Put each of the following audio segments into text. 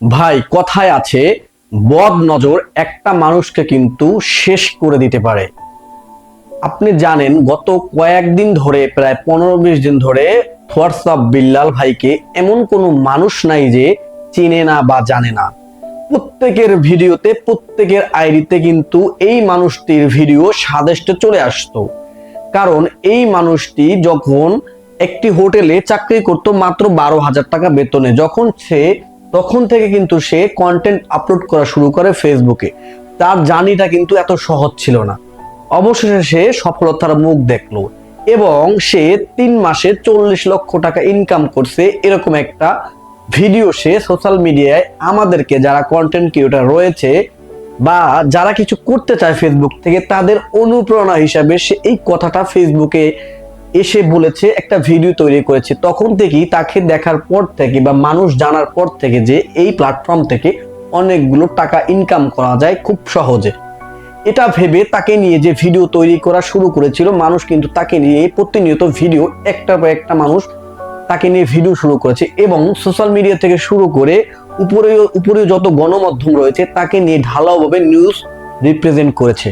ভাই, কথায় আছে, বদ নজর একটা মানুষকে কিন্তু শেষ করে দিতে পারে। আপনি জানেন, গত কয়েকদিন ধরে, প্রায় পনেরো বিশ দিন ধরে হোয়াটসঅ্যাপ বিল্লাল ভাইকে এমন কোনো মানুষ নাই যে চিনে না বা জানে না। প্রত্যেকের ভিডিওতে, প্রত্যেকের আইডিতে কিন্তু এই মানুষটির ভিডিও সাদেষ্টে চলে আসতো। কারণ এই মানুষটি যখন একটি হোটেলে চাকরি করতো মাত্র বারো হাজার টাকা বেতনে, যখন সে তখন থেকে কিন্তু সে কন্টেন্ট আপলোড করা শুরু করে ফেসবুকে তার জার্নিটা কিন্তু এত সহজ ছিল না। অবশেষে সে সফলতার মুখ দেখল এবং সে তিন মাসে চল্লিশ লক্ষ টাকা ইনকাম করছে এরকম একটা ভিডিও সে সোশ্যাল মিডিয়ায় আমাদেরকে যারা কন্টেন্ট ক্রিয়েটার রয়েছে বা যারা কিছু করতে চায় ফেসবুক থেকে, তাদের অনুপ্রেরণা হিসাবে সে এই কথাটা ফেসবুকে এসে বলেছে, একটা ভিডিও তৈরি করেছে। তখন থেকেই তাকে দেখার পর থেকে বা মানুষ জানার পর থেকে যে এই প্ল্যাটফর্ম থেকে অনেকগুলো টাকা ইনকাম করা যায় খুব সহজে। এটা ভেবে তাকে নিয়ে যে ভিডিও তৈরি করা শুরু করেছিল, মানুষ কিন্তু তাকে নিয়ে প্রতিনিয়ত ভিডিও একটা বা একটা মানুষ তাকে নিয়ে ভিডিও শুরু করেছে এবং সোশ্যাল মিডিয়া থেকে শুরু করে উপরে উপরে যত গণমাধ্যম রয়েছে তাকে নিয়ে ঢালাওভাবে নিউজ রিপ্রেজেন্ট করেছে।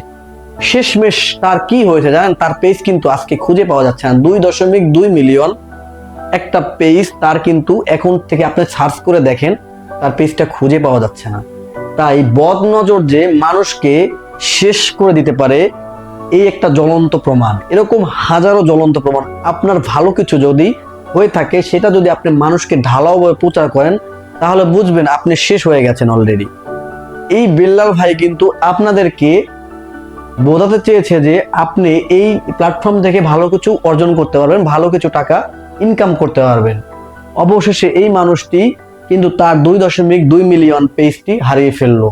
শেষমেশ তার কি হয়েছে জানেন? তার পেজ কিন্তু আজকে খুঁজে পাওয়া যাচ্ছে না। দুই দশমিক দুই মিলিয়ন একটা পেজ তার কিন্তু এখন থেকে আপনি সার্চ করে দেখেন, তার পেজটা খুঁজে পাওয়া যাচ্ছে না। তাই বদ নজর যে মানুষকে শেষ করে দিতে পারে, এই একটা জ্বলন্ত প্রমাণ। এরকম হাজারো জ্বলন্ত প্রমাণ। আপনার ভালো কিছু যদি হয়ে থাকে, সেটা যদি আপনি মানুষকে ঢালাওভাবে প্রচার করেন, তাহলে বুঝবেন আপনি শেষ হয়ে গেছেন অলরেডি এই বিল্লাল ভাই কিন্তু আপনাদেরকে বোঝাতে চেয়েছে যে আপনি এই প্ল্যাটফর্ম থেকে ভালো কিছু অর্জন করতে পারবেন, ভালো কিছু টাকা ইনকাম করতে পারবেন। অবশেষে এই মানুষটি কিন্তু তার দুই দশমিক দুই মিলিয়ন পেজটি হারিয়ে ফেলল।